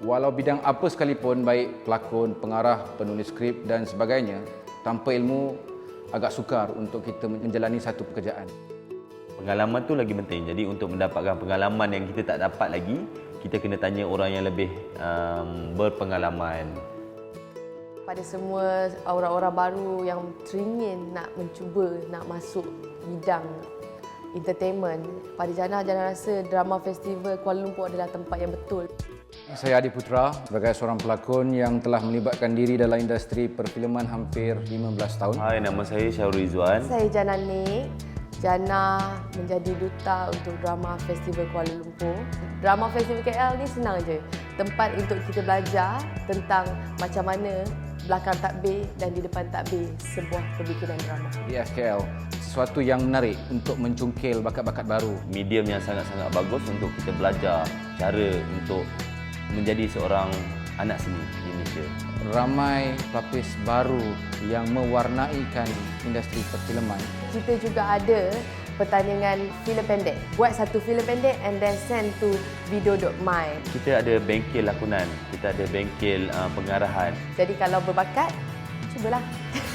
Walau bidang apa sekalipun, baik pelakon, pengarah, penulis skrip dan sebagainya, tanpa ilmu agak sukar untuk kita menjalani satu pekerjaan. Pengalaman tu lagi penting. Jadi untuk mendapatkan pengalaman yang kita tak dapat lagi, kita kena tanya orang yang lebih um, berpengalaman. Pada semua orang-orang baru yang teringin nak mencuba nak masuk bidang entertainment, pada Jana Jana rasa drama festival Kuala Lumpur adalah tempat yang betul. Saya Adi Putra sebagai seorang pelakon yang telah melibatkan diri dalam industri perfilman hampir 15 tahun. Hai, nama saya Syahrul Rizwan. Saya Jana Nik. Jana menjadi duta untuk drama festival Kuala Lumpur. Drama festival KL ni senang je. Tempat untuk kita belajar tentang macam mana belakang takbir dan di depan takbir sebuah kebikinan drama. Di FKL, sesuatu yang menarik untuk mencungkil bakat-bakat baru. Medium yang sangat-sangat bagus untuk kita belajar cara untuk menjadi seorang anak seni di Malaysia. Ramai pelapis baru yang mewarnaikan industri perfilman. Kita juga ada pertandingan filem pendek. Buat satu filem pendek and then send to video.my. Kita ada bengkel lakonan, kita ada bengkel uh, pengarahan. Jadi kalau berbakat, cubalah.